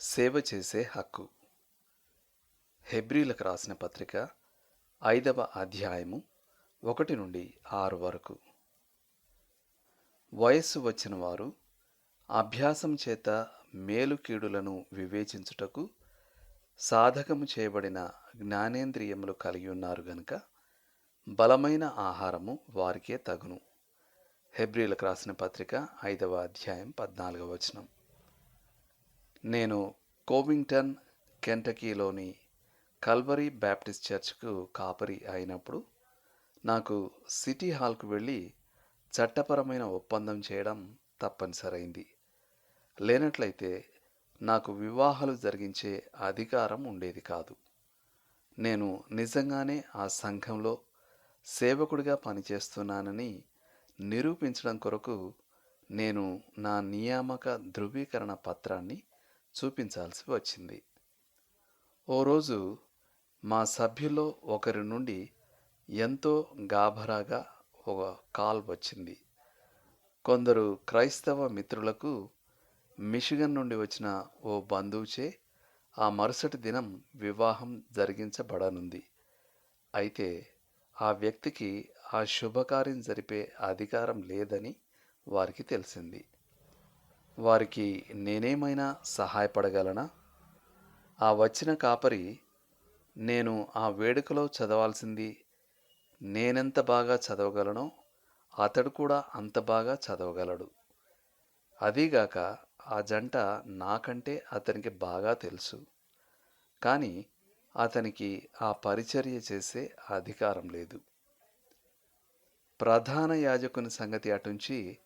సేవ చేసే హక్కు. హెబ్రిలకు రాసిన పత్రిక ఐదవ అధ్యాయము ఒకటి నుండి ఆరు వరకు. వయస్సు వచ్చిన వారు అభ్యాసం చేత మేలుకీడులను వివేచించుటకు సాధకము చేయబడిన జ్ఞానేంద్రియములు కలిగి ఉన్నారు గనుక బలమైన ఆహారము వారికే తగును. హెబ్రిలకు రాసిన పత్రిక ఐదవ అధ్యాయం పద్నాలుగవ వచనం. నేను కోవింగ్టన్ కెంటకీలోని కల్వరీ బ్యాప్టిస్ట్ చర్చ్కు కాపరి అయినప్పుడు నాకు సిటీ హాల్కు వెళ్ళి చట్టపరమైన ఒప్పందం చేయడం తప్పనిసరైంది. లేనట్లయితే నాకు వివాహాలు జరిగించే అధికారం ఉండేది కాదు. నేను నిజంగానే ఆ సంఘంలో సేవకుడిగా పనిచేస్తున్నానని నిరూపించడం కొరకు నేను నా నియామక ధృవీకరణ పత్రాన్ని చూపించాల్సి వచ్చింది ఓ రోజు మా సభ్యుల్లో ఒకరి నుండి ఎంతో గాభరాగా ఒక కాల్ వచ్చింది. కొందరు క్రైస్తవ మిత్రులకు మిషిగన్ నుండి వచ్చిన ఓ బంధువుచే ఆ మరుసటి దినం వివాహం జరిగించబడనుంది. అయితే ఆ వ్యక్తికి ఆ శుభకార్యం జరిపే అధికారం లేదని వారికి తెలిసింది. వారికి నేనేమైనా సహాయపడగలనా? ఆ వచ్చిన కాపరి నేను ఆ వేడుకలో చదవాల్సింది నేనెంత బాగా చదవగలనో అతడు కూడా అంత బాగా చదవగలడు. అదీగాక ఆ జంట నాకంటే అతనికి బాగా తెలుసు. కానీ అతనికి ఆ పరిచర్య చేసే అధికారం లేదు. ప్రధాన యాజకుని సంగతి అటుంచి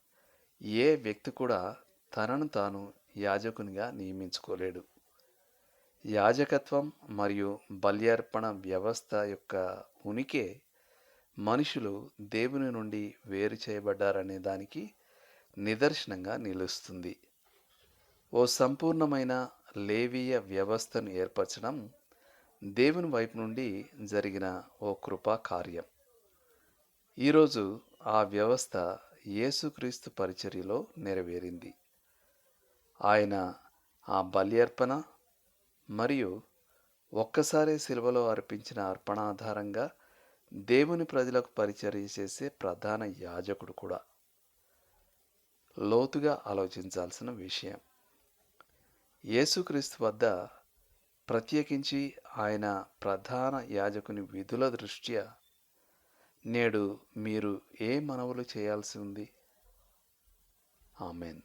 ఏ వ్యక్తి కూడా తనను తాను యాజకునిగా నియమించుకోలేడు. యాజకత్వం మరియు బల్యార్పణ వ్యవస్థ యొక్క ఉనికి మనుషులు దేవుని నుండి వేరు చేయబడ్డారనే దానికి నిదర్శనంగా నిలుస్తుంది. ఓ సంపూర్ణమైన లేవీయ వ్యవస్థను ఏర్పరచడం దేవుని వైపు నుండి జరిగిన ఓ కృపా కార్యం. ఈరోజు ఆ వ్యవస్థ యేసుక్రీస్తు పరిచర్యలో నెరవేరింది. ఆయన ఆ బల్యర్పణ మరియు ఒక్కసారే శిల్వలో అర్పించిన అర్పణ ఆధారంగా దేవుని ప్రజలకు పరిచర్య చేసే ప్రధాన యాజకుడు కూడా. లోతుగా ఆలోచించాల్సిన విషయం. యేసుక్రీస్తు వద్ద ప్రత్యేకించి ఆయన ప్రధాన యాజకుని విధుల దృష్ట్యా నేడు మీరు ఏ మనవులు చేయాల్సి ఉంది? ఆమెన్.